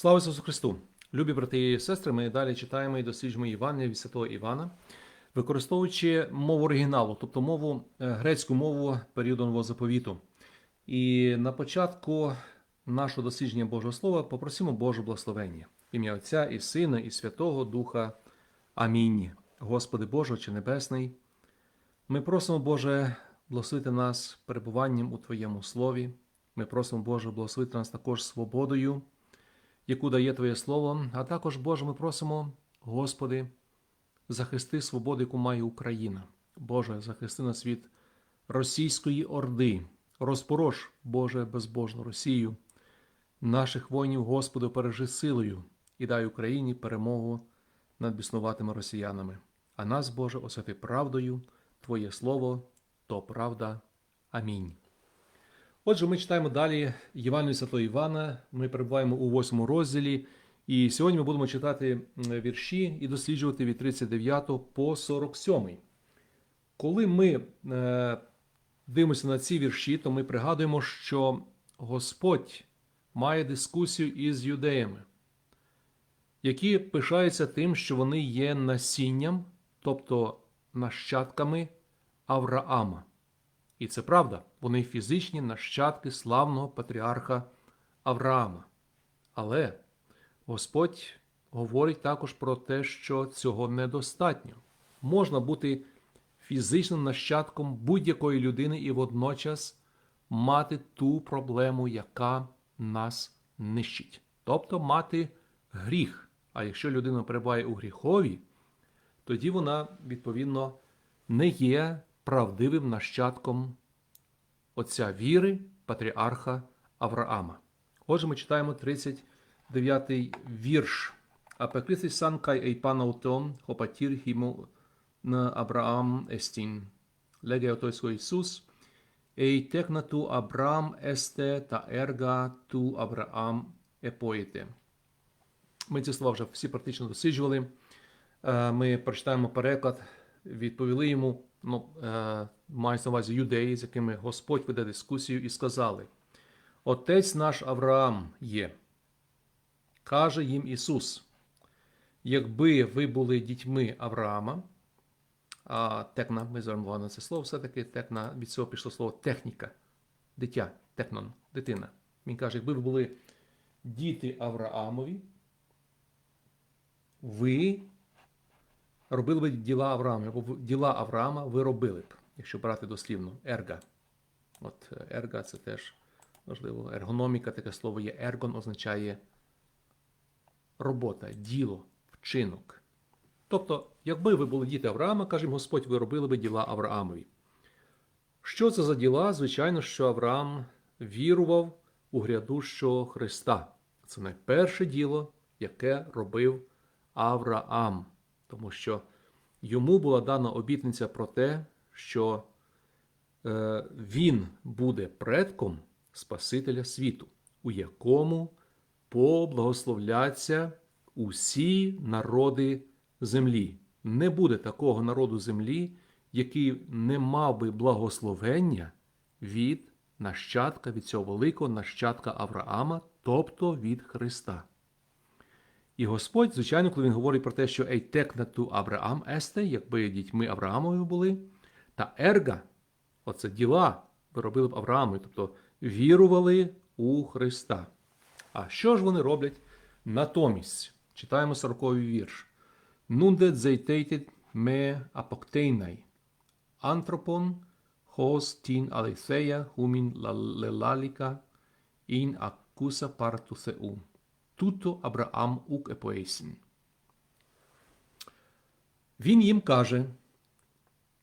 Слава Ісусу Христу! Любі брати і сестри, ми далі читаємо і досліджуємо Євангелія від Святого Івана, використовуючи мову оригіналу, тобто мову е, грецьку мову періоду Нового заповіту. І на початку нашого дослідження Божого Слова попросимо Боже благословення. Ім'я Отця і Сина, і Святого Духа. Амінь. Господи Боже, Отче Небесний. Ми просимо, Боже, благословити нас перебуванням у Твоєму Слові. Ми просимо, Боже, благословити нас також свободою, яку дає Твоє Слово. А також, Боже, ми просимо, Господи, захисти свободу, яку має Україна. Боже, захисти нас від російської орди. Розпорош, Боже, безбожну Росію. Наших воїнів, Господи, пережи силою і дай Україні перемогу над біснуватими росіянами. А нас, Боже, освяти правдою, Твоє Слово то правда. Амінь. Отже, ми читаємо далі Євангелію Святого Івана. Ми перебуваємо у восьмому розділі, і сьогодні ми будемо читати вірші і досліджувати від 39 по 47. Коли ми е, дивимося на ці вірші, то ми пригадуємо, що Господь має дискусію із юдеями, які пишаються тим, що вони є насінням, тобто нащадками Авраама. І це правда, вони фізичні нащадки славного патріарха Авраама. Але Господь говорить також про те, що цього недостатньо. Можна бути фізичним нащадком будь-якої людини і водночас мати ту проблему, яка нас нищить. Тобто мати гріх. А якщо людина перебуває у гріхові, тоді вона, відповідно, не є правдивим нащадком отця віри, патріарха Авраама. Отже, ми читаємо 39-й вірш. Апекрисис сан кай ейпанаутом, хопатір хіму на Авраам естін. Леге отойско Ісус, ей текна ту Авраам есте та ерга ту Авраам епоїте. Ми ці слова вже всі практично досліджували. Е, Ми прочитаємо переклад, відповіли йому, ну, е, мається на увазі юдеї, з якими Господь веде дискусію, і сказали: Отець наш Авраам є. Каже їм Ісус: якби ви були дітьми Авраама, а текна, ми увагу на це слово, все-таки текна, від цього пішло слово техніка, дитя, технон, дитина. Він каже, якби ви були діти Авраамові, ви робили б діла Авраама, або діла Авраама ви робили б, якщо брати дослівно, ерга. От е, ерга це теж важливо. Ергономіка, таке слово є. Ергон означає робота, діло, вчинок. Тобто, якби ви були діти Авраама, каже Господь, ви робили би діла Авраамові. Що це за діла? Звичайно, що Авраам вірував у грядущого Христа. Це найперше діло, яке робив Авраам, тому що йому була дана обітниця про те, що е, він буде предком Спасителя світу, у якому поблагословляться усі народи землі. Не буде такого народу землі, який не мав би благословення від нащадка, від цього великого нащадка Авраама, тобто від Христа. І Господь, звичайно, коли він говорить про те, що ейтекнату Авраам есте, якби дітьми Авраамові були, та ерга, оце діла, ви робили б Авраамові, тобто вірували у Христа. А що ж вони роблять натомість? Читаємо 40-й вірш. Нунде дзейтейтет ме апоктейнай. Антропон хос тін алейсея хумін лелаліка ін акуса партусеу. Туто Абраам ук епоесін. Він їм каже: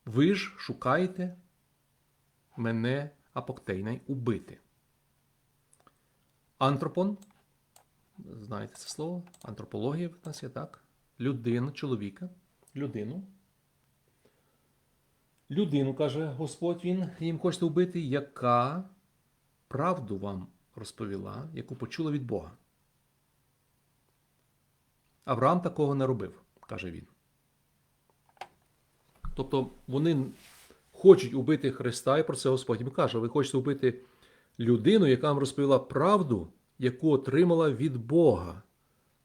Ви ж шукаєте мене апоктейнай убити. Антропон, знаєте це слово? Антропологія в нас є так. Людину, чоловіка, людину. Людину, каже Господь, він їм хочете вбити, яка правду вам розповіла, яку почула від Бога. Авраам такого не робив, каже він. Тобто вони хочуть убити Христа, і про це Господь їм каже: ви хочете вбити людину, яка вам розповіла правду, яку отримала від Бога.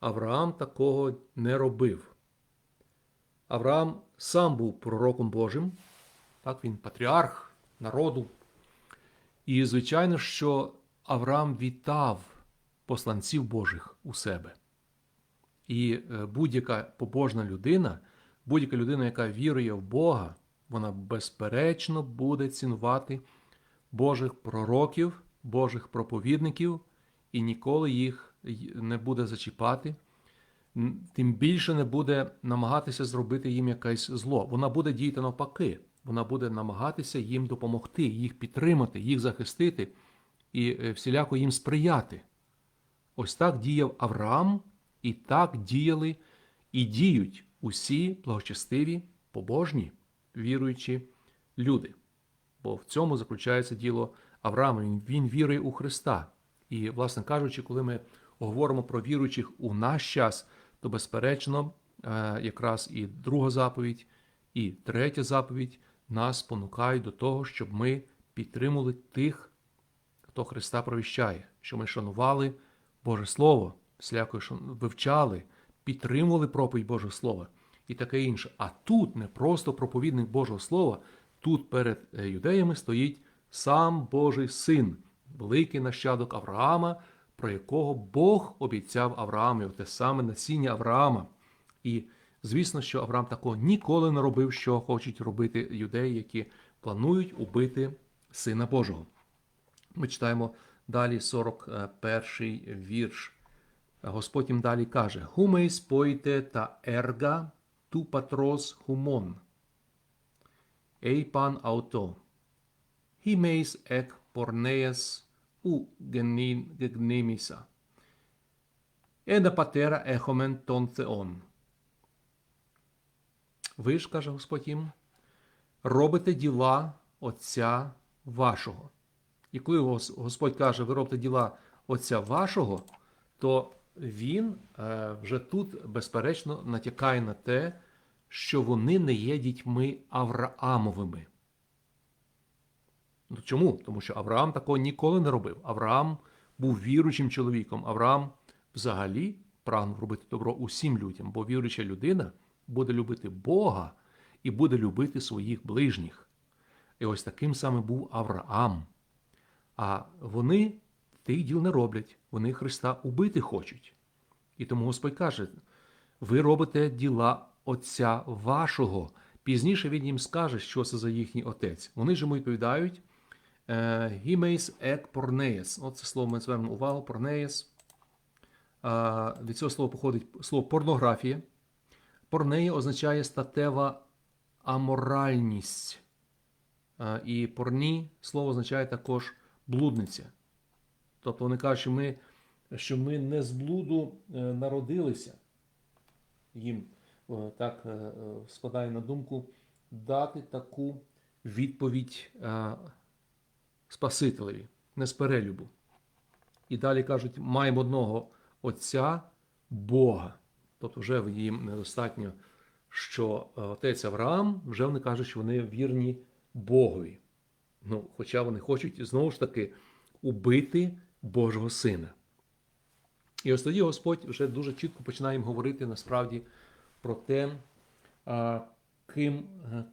Авраам такого не робив. Авраам сам був пророком Божим, так він патріарх народу. І, звичайно, що Авраам вітав посланців Божих у себе. І е, будь-яка побожна людина, будь-яка людина, яка вірує в Бога, вона безперечно буде цінувати Божих пророків, Божих проповідників і ніколи їх не буде зачіпати, тим більше не буде намагатися зробити їм якесь зло. Вона буде діяти навпаки. Вона буде намагатися їм допомогти, їх підтримати, їх захистити і е, всіляко їм сприяти. Ось так діяв Авраам, і так діяли і діють усі благочестиві, побожні, віруючі люди. Бо в цьому заключається діло Авраама. Він, він вірує у Христа. І, власне кажучи, коли ми говоримо про віруючих у наш час, то безперечно, е, якраз і друга заповідь, і третя заповідь нас спонукають до того, щоб ми підтримували тих, хто Христа провіщає, що ми шанували Боже Слово, всіляко шан- вивчали, підтримували проповідь Божого Слова і таке інше. А тут не просто проповідник Божого Слова, тут перед е, юдеями стоїть сам Божий син, великий нащадок Авраама, про якого Бог обіцяв Аврааму, те саме насіння Авраама. І звісно, що Авраам такого ніколи не робив, що хочуть робити юдеї, які планують убити Сина Божого. Ми читаємо далі 41 вірш. Господь їм далі каже: Хумейс пойте та ерга ту патрос хумон. Ей пан ауто. Хімейс ек порнеєс у гегніміса. Еда патера ехомен тон теон. Ви ж, каже Господь їм, робите діла Отця вашого. І коли Господь каже, ви робите діла Отця вашого, то він е, вже тут, безперечно, натякає на те, що вони не є дітьми Авраамовими. Ну, чому? Тому що Авраам такого ніколи не робив. Авраам був віруючим чоловіком. Авраам взагалі прагнув робити добро усім людям, бо віруюча людина буде любити Бога і буде любити своїх ближніх. І ось таким саме був Авраам. А вони тих діл не роблять, вони Христа убити хочуть. І тому Господь каже: ви робите діла Отця вашого. Пізніше він їм скаже, що це за їхній отець. Вони ж йому відповідають: Гімейс ек порнеєс. Оце слово ми звернемо увагу, порнеєс. Від цього слова походить слово порнографія. Порнея означає статева аморальність. І порні слово означає також блудниця. Тобто вони кажуть, що ми, що ми не з блуду е, народилися. Їм е, так е, спадає на думку дати таку відповідь Спасителеві, не з перелюбу. І далі кажуть, маємо одного Отця Бога. Тобто, вже їм недостатньо, що отець Авраам, вже вони кажуть, що вони вірні Богові. Ну, хоча вони хочуть знову ж таки убити Божого Сина. І ось тоді Господь вже дуже чітко починає їм говорити насправді про те, ким,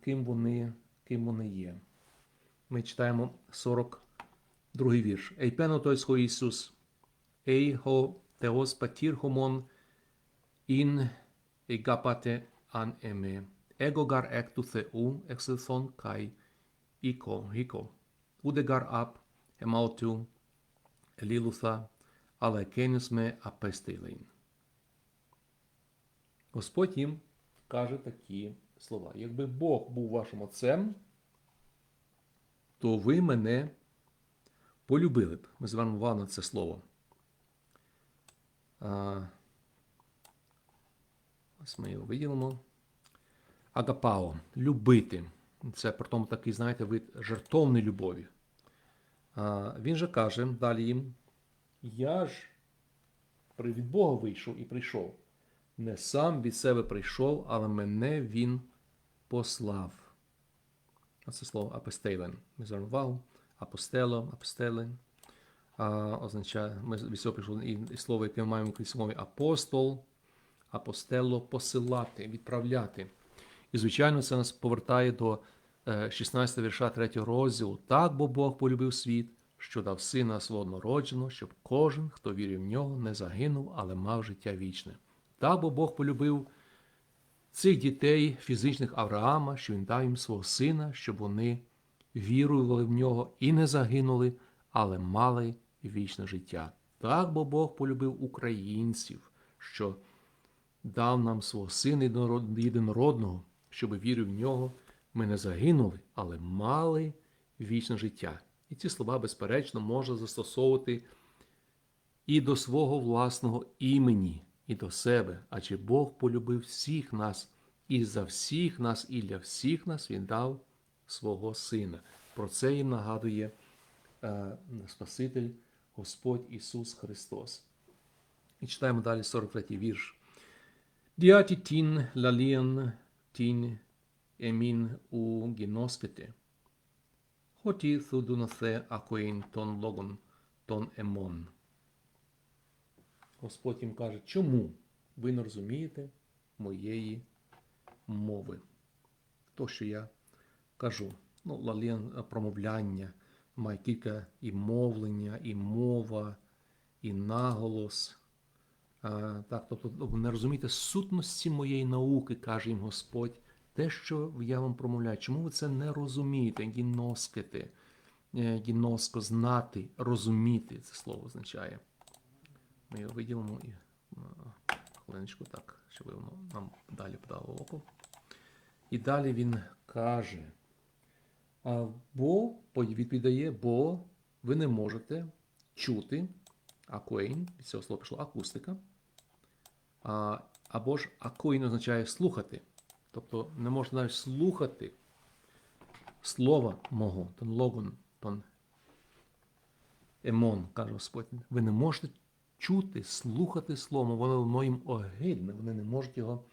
ким, вони, ким вони є. Ми читаємо 42 вірш. Ей пено Ісус, ей хо теос патір ін егапате ан еме. Ego gar ek tu theu exelthon kai iko hiko. Udegar ale kenus me apestelein. Господь їм каже такі слова. Якби Бог був вашим отцем, то ви мене полюбили б. Ми звернемо увагу на це слово. А, ось ми його виділимо. Агапао любити. Це при тому такий, знаєте, вид жертовної любові. Він же каже далі їм: Я ж від Бога вийшов і прийшов. Не сам від себе прийшов, але мене він послав. Це слово апостелен. Ми звернемо увагу. Апостело, апостелен. означає, ми від цього пішло і, і слово, яке ми маємо в українській мові апостол, апостело посилати, відправляти. І, звичайно, це нас повертає до 16 вірша 3 розділу. Так бо Бог полюбив світ, що дав сина свого однородженого, щоб кожен, хто вірив в нього, не загинув, але мав життя вічне. Так бо Бог полюбив цих дітей фізичних Авраама, що він дав їм свого сина, щоб вони вірували в нього і не загинули, але мали вічне життя. Так бо Бог полюбив українців, що дав нам свого сина єдинородного, щоб вірив в нього, ми не загинули, але мали вічне життя. І ці слова, безперечно, можна застосовувати і до свого власного імені, і до себе, адже Бог полюбив всіх нас, і за всіх нас, і для всіх нас Він дав свого Сина. Про це їм нагадує е, Спаситель Господь Ісус Христос. І читаємо далі 43-й вірш. Діаті тін лаліан емін у гіноскете. Хоті thudunathe акоїн тон логон тон емон. Господь їм каже, чому ви не розумієте моєї мови? То, що я кажу. Ну, лаліан промовляння має кілька і мовлення, і мова, і наголос. А, так, тобто не розумієте сутності моєї науки, каже їм Господь, те, що я вам промовляю. Чому ви це не розумієте? Гіноскити, Е, гіноско, знати, розуміти це слово означає. Ми його виділимо і хвилиночку так, щоб воно нам далі подало око. І далі він каже. Бо відповідає, бо ви не можете чути акуейн, від цього слова пішло акустика. Або ж акуейн означає слухати. Тобто не можна навіть слухати слова мого, тон логон, тон емон, каже Господь. Ви не можете чути, слухати слово, воно воно їм огидне, вони не можуть його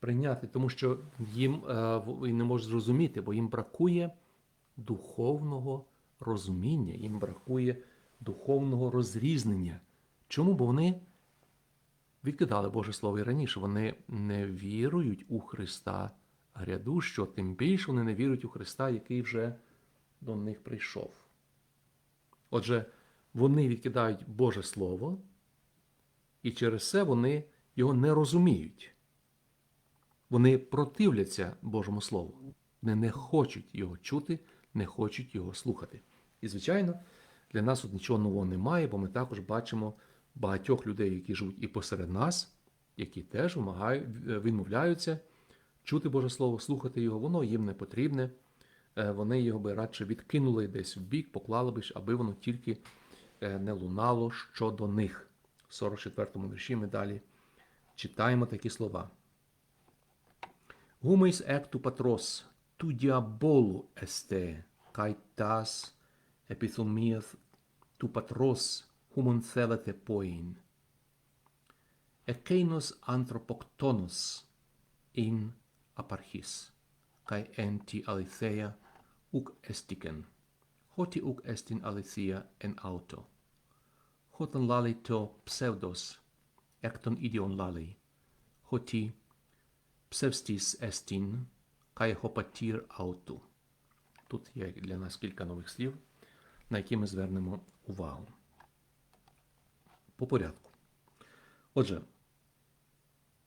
прийняти, тому що їм е, і не можуть зрозуміти, бо їм бракує духовного розуміння, їм бракує духовного розрізнення. Чому? Бо вони відкидали Боже Слово і раніше. Вони не вірують у Христа грядущого, тим більше вони не вірують у Христа, який вже до них прийшов. Отже, вони відкидають Боже Слово, і через це вони його не розуміють. Вони противляться Божому Слову. Вони не хочуть його чути, не хочуть його слухати. І, звичайно, для нас тут нічого нового немає, бо ми також бачимо багатьох людей, які живуть і посеред нас, які теж вимагають, е, відмовляються чути Боже Слово, слухати його, воно їм не потрібне. Е, вони його би радше відкинули десь в бік, поклали би, аби воно тільки е, не лунало щодо них. В 44 му вірші ми далі читаємо такі слова. Гумейс екту патрос, ту діаболу есте, кайтас, епіцумієс, ту патрос, humoncelete poin. Ecenus anthropoctonus in aparchis, cae enti Alitheia uc esticen. Hoti uc estin aletheia en auto. Hoton lalito pseudos, ecton idion lali. Hoti psevstis estin, cae hopatir auto. Тут я для нас кілька нових слів, на які ми звернемо увагу. По порядку. Отже,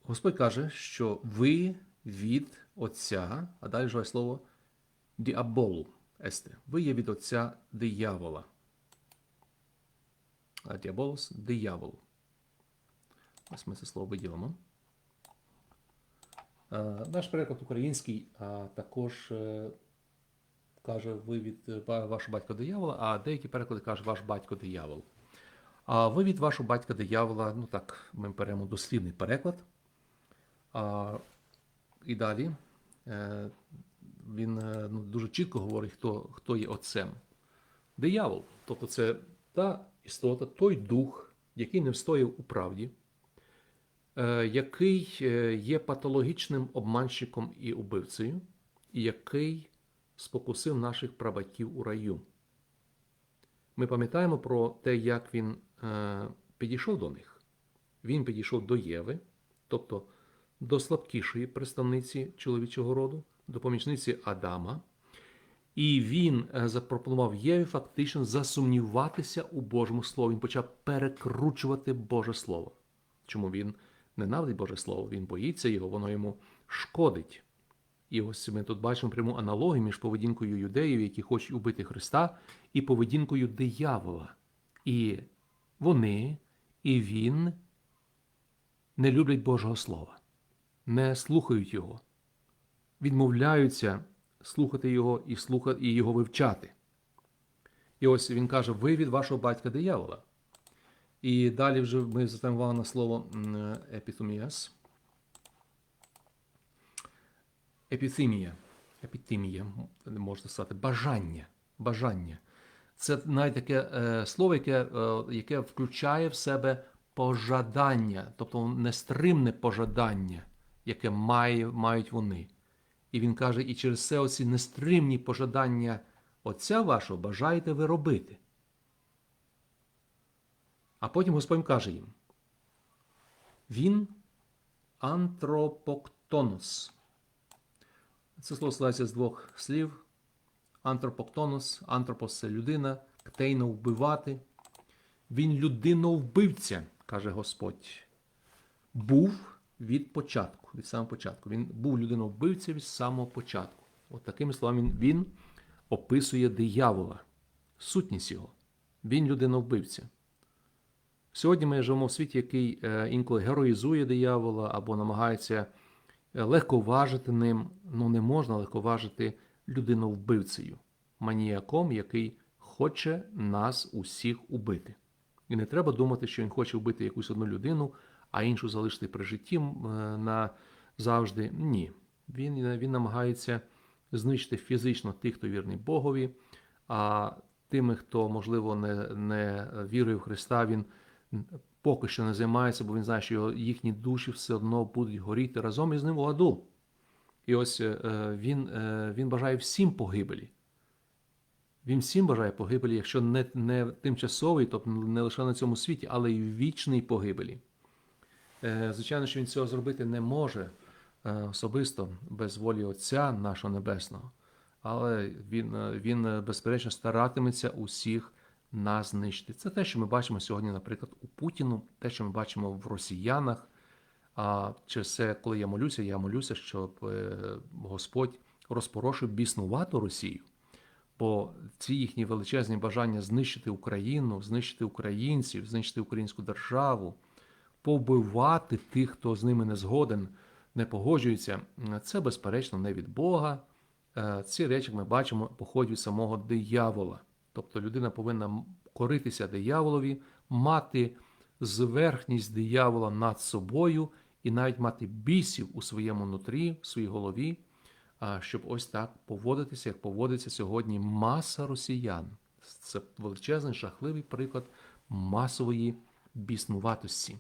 Господь каже, що ви від Отця, а далі живе слово діаболу есте. Ви є від Отця диявола. А діаболос диявол. Ось ми це слово виділимо. Наш переклад український також е, каже, ви від е, ба- вашого батька диявола, а деякі переклади кажуть ваш батько диявол. А ви від вашого батька диявола, ну так, ми беремо дослівний переклад. А, і далі е, він е, ну, дуже чітко говорить, хто, хто є отцем. Диявол. Тобто це та істота, той дух, який не встояв у правді, е, який є патологічним обманщиком і убивцею, і який спокусив наших прабатьків у раю. Ми пам'ятаємо про те, як він підійшов до них. Він підійшов до Єви, тобто до слабкішої представниці чоловічого роду, до помічниці Адама. І він е, запропонував Єві фактично засумніватися у Божому Слові. Він почав перекручувати Боже Слово. Чому він ненавидить Боже Слово? Він боїться його, воно йому шкодить. І ось ми тут бачимо пряму аналогію між поведінкою юдеїв, які хочуть убити Христа, і поведінкою диявола. І вони, і він не люблять Божого Слова, не слухають його, відмовляються слухати його і слухати, і його вивчати. І ось він каже: ви від вашого батька диявола. І далі вже ми звертаємо увагу на слово епітоміас. Епіцимія. Епітимія, можна сказати, бажання. Бажання. Це навіть таке е, слово, яке, е, яке включає в себе пожадання, тобто нестримне пожадання, яке має, мають вони. І він каже, і через це оці нестримні пожадання Отця вашого бажаєте ви робити. А потім Господь каже їм: Він антропоктонос. Це слово складається з двох слів. Антропоктонос, антропос це людина, ктейно вбивати. Він людиновбивця, каже Господь. Був від початку, від самого початку. Він був людиновбивця від самого початку. От такими словами він, він описує диявола, сутність його. Він людиновбивця. Сьогодні ми живемо в світі, який е, інколи героїзує диявола або намагається е, легковажити ним. Ну не можна легковажити людиновбивцею, маніяком, який хоче нас усіх убити. І не треба думати, що він хоче вбити якусь одну людину, а іншу залишити при житті е, назавжди. Ні. Він, він намагається знищити фізично тих, хто вірний Богові, а тими, хто, можливо, не, не вірує в Христа, він поки що не займається, бо він знає, що його, їхні душі все одно будуть горіти разом із ним у аду. І ось е, він, е, він бажає всім погибелі. Він всім бажає погибелі, якщо не, не тимчасовий, тобто не лише на цьому світі, але й вічній погибелі. Е, Звичайно, що він цього зробити не може особисто без волі Отця нашого Небесного, але він, він безперечно старатиметься усіх нас знищити. Це те, що ми бачимо сьогодні, наприклад, у Путіну, те, що ми бачимо в росіянах. А через це, коли я молюся, я молюся, щоб е, Господь розпорошив біснувату Росію. Бо ці їхні величезні бажання знищити Україну, знищити українців, знищити українську державу, повбивати тих, хто з ними не згоден, не погоджується, це безперечно не від Бога. Е, Ці речі, ми бачимо, походять самого диявола. Тобто людина повинна коритися дияволові, мати зверхність диявола над собою і навіть мати бісів у своєму нутрі, в своїй голові, щоб ось так поводитися, як поводиться сьогодні маса росіян. Це величезний, жахливий приклад масової біснуватості.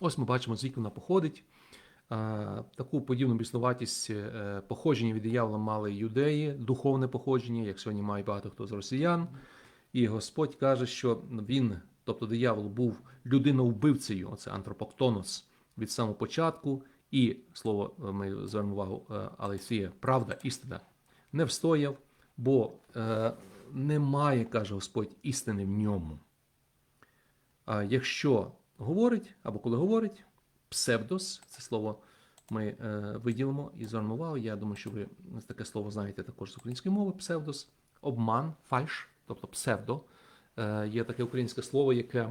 Ось ми бачимо, звідки вона походить. Таку подібну біснуватість е, походження від диявола мали юдеї, духовне походження, як сьогодні має багато хто з росіян. І Господь каже, що він, тобто диявол, був людиновбивцею, оце антропоктонос, від самого початку. І слово ми звернемо увагу, е, Алесія, правда, істина, не встояв, бо е, немає, каже Господь, істини в ньому. А якщо говорить, або коли говорить, псевдос, це слово ми е, виділимо і звернемо увагу. Я думаю, що ви таке слово знаєте також з української мови, псевдос, обман, фальш, тобто псевдо. Е, є таке українське слово, яке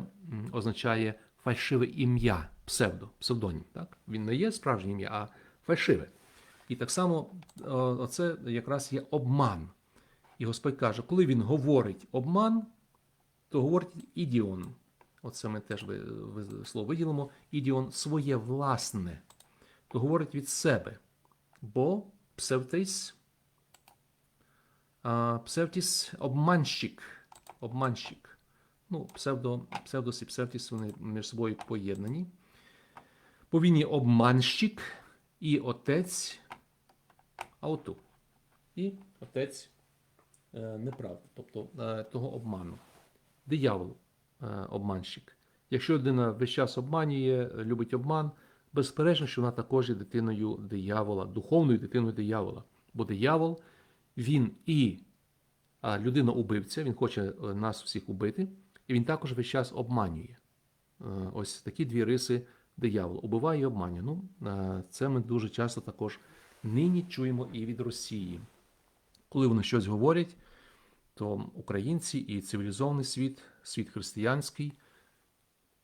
означає фальшиве ім'я, псевдо, псевдонім. Так? Він не є справжнє ім'я, а фальшиве. І так само е, оце якраз є обман. І Господь каже, коли він говорить обман, то говорить ідіон. Оце ми теж слово виділимо. Ідіон своє власне, то говорить від себе. Бо псевтис, псевтіс обманщик. Обманщик. Ну, псевдо, псевдос і псевтіс вони між собою поєднані. По обманщик і отець ауту. І отець е, неправди, тобто е, того обману. диявол, е, обманщик. Якщо людина весь час обманює, любить обман, безперечно, що вона також є дитиною диявола, духовною дитиною диявола. Бо диявол, він і людина-убивця, він хоче е, нас всіх убити, і він також весь час обманює. Е, Ось такі дві риси диявола. Убиває і обманює. Ну, е, це ми дуже часто також нині чуємо і від Росії. Коли вони щось говорять, то українці і цивілізований світ, світ християнський,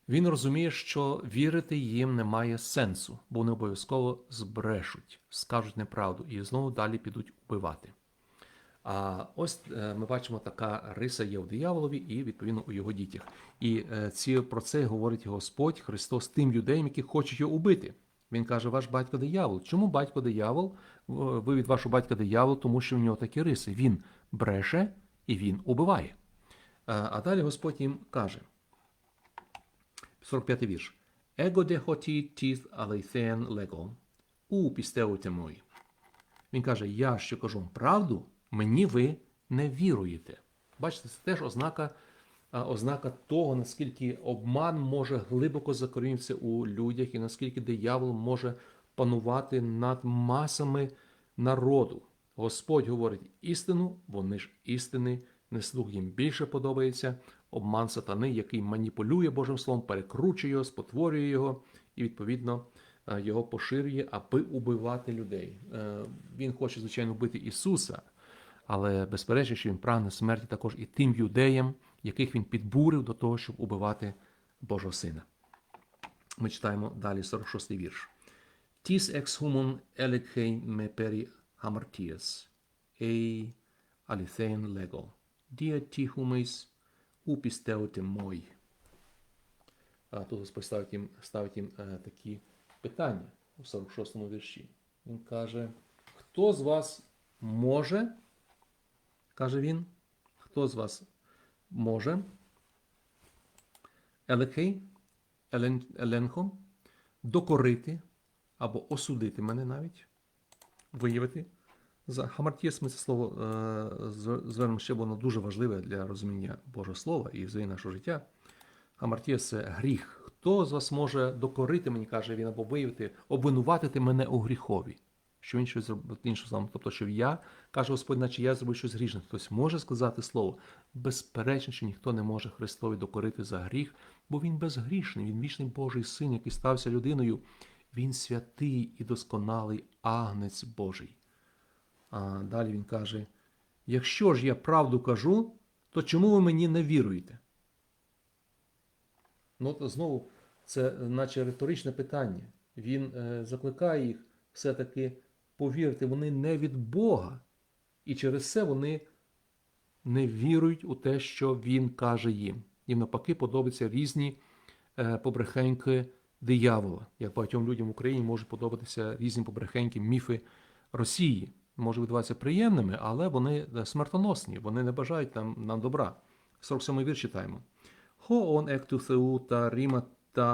він розуміє, що вірити їм немає сенсу, бо вони обов'язково збрешуть, скажуть неправду і знову далі підуть убивати. А ось е, ми бачимо, така риса є в дияволові і відповідно у його дітях. І е, ці про це говорить Господь Христос тим юдеям, які хочуть його убити. Він каже: Ваш батько диявол. Чому батько диявол? Ви від вашого батька диявол, тому що в нього такі риси. Він бреше і він убиває. Е, А далі Господь їм каже: 45 вірш. Его де хоті тіс алейсен лего, у пістеуте мої. Він каже: Я що кажу правду, мені ви не віруєте. Бачите, це теж ознака, ознака того, наскільки обман може глибоко закорінитися у людях і наскільки диявол може панувати над масами народу. Господь говорить істину, вони ж істини, не слух їм більше подобається. Обман сатани, який маніпулює Божим Словом, перекручує його, спотворює його і, відповідно, е, його поширює, аби убивати людей. Е, Він хоче, звичайно, вбити Ісуса, але безперечно, що він прагне смерті також і тим юдеям, яких він підбурив до того, щоб убивати Божого Сина. Ми читаємо далі 46 вірш. Tis ex humon eleghein me peri hamartias, ei alithein lego, dia ti. А тут Господь ставить їм, ставить їм е, такі питання у 46 вірші. Він каже: Хто з вас може, каже він, хто з вас може, елекей, елен, еленхо, докорити або осудити мене навіть, виявити. За хамартіс ми це слово е, звернемо ще, бо воно дуже важливе для розуміння Божого Слова і взагалі нашого життя. Хамартіс це гріх. Хто з вас може докорити мені, каже він, або виявити, обвинуватити мене у гріхові? Що він щось зробив іншим. Тобто, що я, каже Господь, наче я зробив щось грішне. Хтось може сказати слово. Безперечно, що ніхто не може Христові докорити за гріх, бо він безгрішний, він вічний Божий син, який стався людиною. Він святий і досконалий агнець Божий. А далі він каже: якщо ж я правду кажу, то чому ви мені не віруєте? Ну, то знову, це наче риторичне питання. Він е, закликає їх все-таки повірити, вони не від Бога. І через це вони не вірують у те, що він каже їм. Їм навпаки подобаються різні е, побрехеньки диявола. Як багатьом людям в Україні можуть подобатися різні побрехеньки, міфи Росії. Може видаватися приємними, але вони е, смертоносні, вони не бажають нам, нам добра. 47 вірш читаємо. Tu theu ta rimata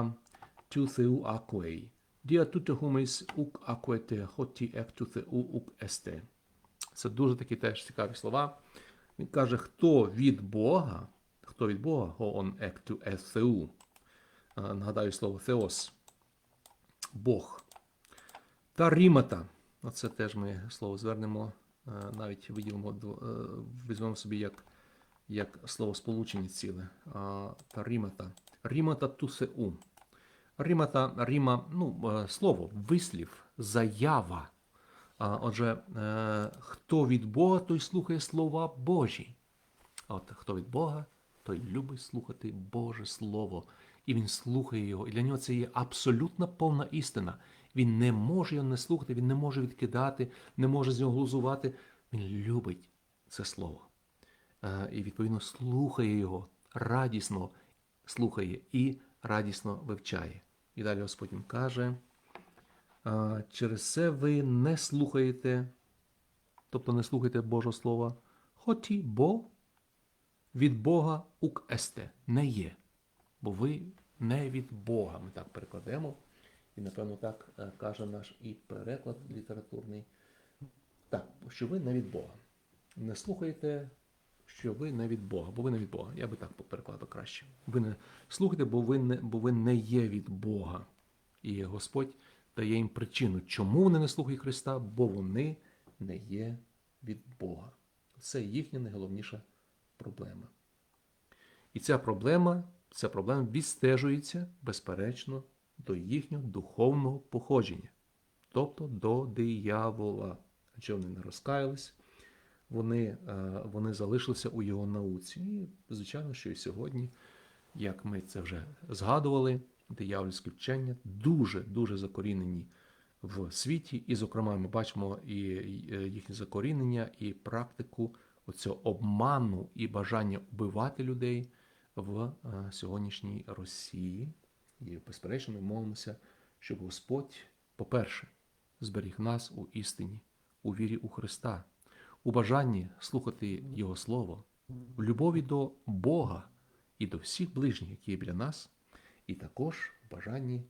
tu theu aquei. Dia tutte humis uk aquete hoti tu theu uk este. Це дуже такі теж цікаві слова. Він каже, хто від Бога, хто від Бога, on ek tu etheu. Нагадаю слово theos. Бог. Та рімата. Оце теж ми слово звернемо, навіть виділимо, візьмемо собі як, як слово сполучення ціле. Та рімата. Рімата тусеу. Рімата, ріма, ну, е, слово, вислів, заява. Отже, е, хто від Бога, той слухає слова Божі. А От хто від Бога, той любить слухати Боже Слово. І він слухає його. І для нього це є абсолютна повна істина. Він не може його не слухати, він не може відкидати, не може з нього глузувати. Він любить це слово. Е, І відповідно слухає його, радісно слухає і радісно вивчає. І далі Господь їм каже: через це ви не слухаєте, тобто не слухаєте Божого Слова, хоті бо від Бога ук есте не є, бо ви не від Бога. Ми так перекладемо. І, напевно, так е, каже наш і переклад літературний. Так, що ви не від Бога. Не слухаєте що ви не від Бога, бо ви не від Бога. Я би так перекладав краще. Ви не слухайте, бо ви не, бо ви не є від Бога. І Господь дає їм причину, чому вони не слухають Христа, бо вони не є від Бога. Це їхня найголовніша проблема. І ця проблема, ця проблема відстежується, безперечно, до їхнього духовного походження, тобто до диявола. Адже вони не розкаялись, вони, е, вони залишилися у його науці. І, звичайно, що і сьогодні, як ми це вже згадували, диявольські вчення дуже-дуже закорінені в світі, і, зокрема, ми бачимо і е, їхнє закорінення, і практику оцього обману і бажання вбивати людей в е, сьогоднішній Росії. І, безперечно, ми молимося, щоб Господь, по-перше, зберіг нас у істині, у вірі у Христа, у бажанні слухати Його Слово, в любові до Бога і до всіх ближніх, які є біля нас, і також в бажанні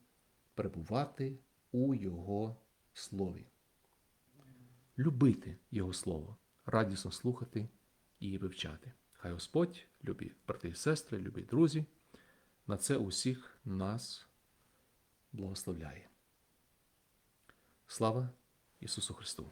перебувати у Його Слові. Любити Його Слово, радісно слухати і вивчати. Хай Господь, любі брати і сестри, любі друзі, на це усіх нас благословляє. Слава Ісусу Христу!